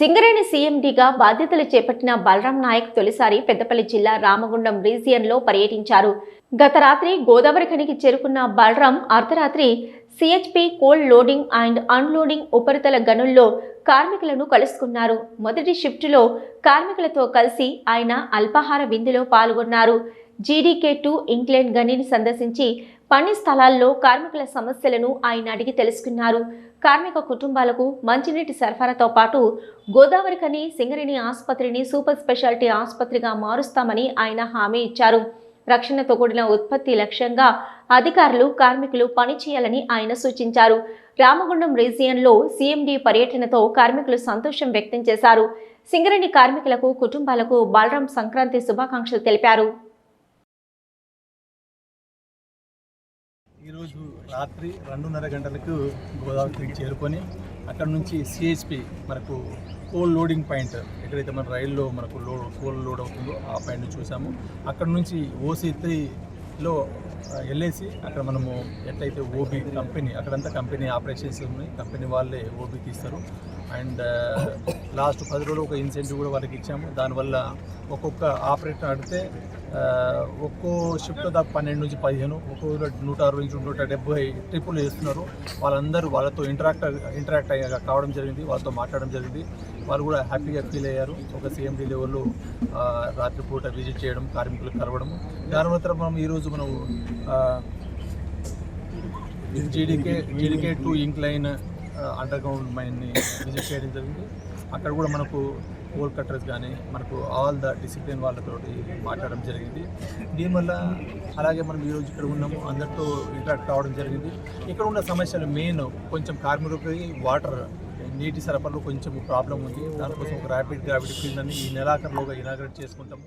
సింగరేణి సీఎండీగా బాధ్యతలు చేపట్టిన బలరాం నాయక్ తొలిసారి పెద్దపల్లి జిల్లా రామగుండం రీజియన్లో పర్యటించారు. గత రాత్రి గోదావరి ఖనికి చేరుకున్న బలరాం అర్ధరాత్రి CHP coal loading and unloading ఉపరితల గనుల్లో కార్మికులను కలుసుకున్నారు. మొదటి షిఫ్టులో కార్మికులతో కలిసి ఆయన అల్పాహార విందులో పాల్గొన్నారు. జీడీకే టూ ఇంగ్లాండ్ గనిని సందర్శించి పని స్థలాల్లో కార్మికుల సమస్యలను ఆయన అడిగి తెలుసుకున్నారు. కార్మిక కుటుంబాలకు మంచినీటి సరఫరాతో పాటు గోదావరి కని సింగరేణి ఆసుపత్రిని సూపర్ స్పెషాలిటీ ఆసుపత్రిగా మారుస్తామని ఆయన హామీ ఇచ్చారు. రక్షణతో కూడిన ఉత్పత్తి లక్ష్యంగా అధికారులు కార్మికులు పనిచేయాలని ఆయన సూచించారు. రామగుండం రీజియన్లో సీఎండీ పర్యటనతో కార్మికులు సంతోషం వ్యక్తం చేశారు. సింగరేణి కార్మికులకు కుటుంబాలకు బలరాం సంక్రాంతి శుభాకాంక్షలు తెలిపారు. ఈరోజు రాత్రి రెండున్నర గంటలకు గోదావరికి చేరుకొని అక్కడ నుంచి సిహెచ్పి మనకు కోల్ లోడింగ్ పాయింట్ ఎక్కడైతే మన రైల్లో మనకు లో కోల్ లోడ్ అవుతుందో ఆ పాయింట్ చూసాము. అక్కడ నుంచి ఓసీ త్రీలో వెళ్ళేసి అక్కడ మనము ఎట్లయితే ఓబీ కంపెనీ అక్కడంతా కంపెనీ ఆపరేషన్స్ ఉన్నాయి. కంపెనీ వాళ్ళే ఓబీ తీస్తారు. అండ్ లాస్ట్ పది రోజులు ఒక ఇన్సెంటివ్ కూడా వాళ్ళకి ఇచ్చాము. దానివల్ల ఒక్కొక్క ఆపరేటర్ అడితే ఒక్కో షిఫ్ట్ దాకా పన్నెండు నుంచి పదిహేను ఒక్కో నూట అరవై నుంచి నూట డెబ్బై ట్రిప్పులు చేస్తున్నారు వాళ్ళందరూ వాళ్ళతో ఇంటరాక్ట్ ఇంటరాక్ట్ అయ్యా కావడం జరిగింది వాళ్ళతో మాట్లాడడం జరిగింది. వారు కూడా హ్యాపీగా ఫీల్ అయ్యారు. ఒక సీఎండీ లెవెల్లో రాత్రిపూట విజిట్ చేయడం కార్మికులు కలవడం దాని మనం ఈరోజు మనం GDK GDK two incline underground మైన్ని visit చేయడం జరిగింది. అక్కడ కూడా మనకు పోల్ కట్టర్స్ కానీ మనకు ఆల్ ద డిసిప్లిన్ వాళ్ళతో మాట్లాడడం జరిగింది. దీనివల్ల అలాగే మనం ఈరోజు ఇక్కడ ఉన్నాము. అందరితో ఇంటరాక్ట్ అవ్వడం జరిగింది. ఇక్కడ ఉన్న సమస్యలు మెయిన్ కొంచెం కార్మికులకి వాటర్ నీటి సరఫరాలో కొంచెం ప్రాబ్లం ఉంది. దానికోసం ఒక ర్యాపిడ్ గ్రావిటీ ఫీల్డ్ అని ఈ నెలాఖరులోగా ఇనాగ్రేట్ చేసుకుంటాము.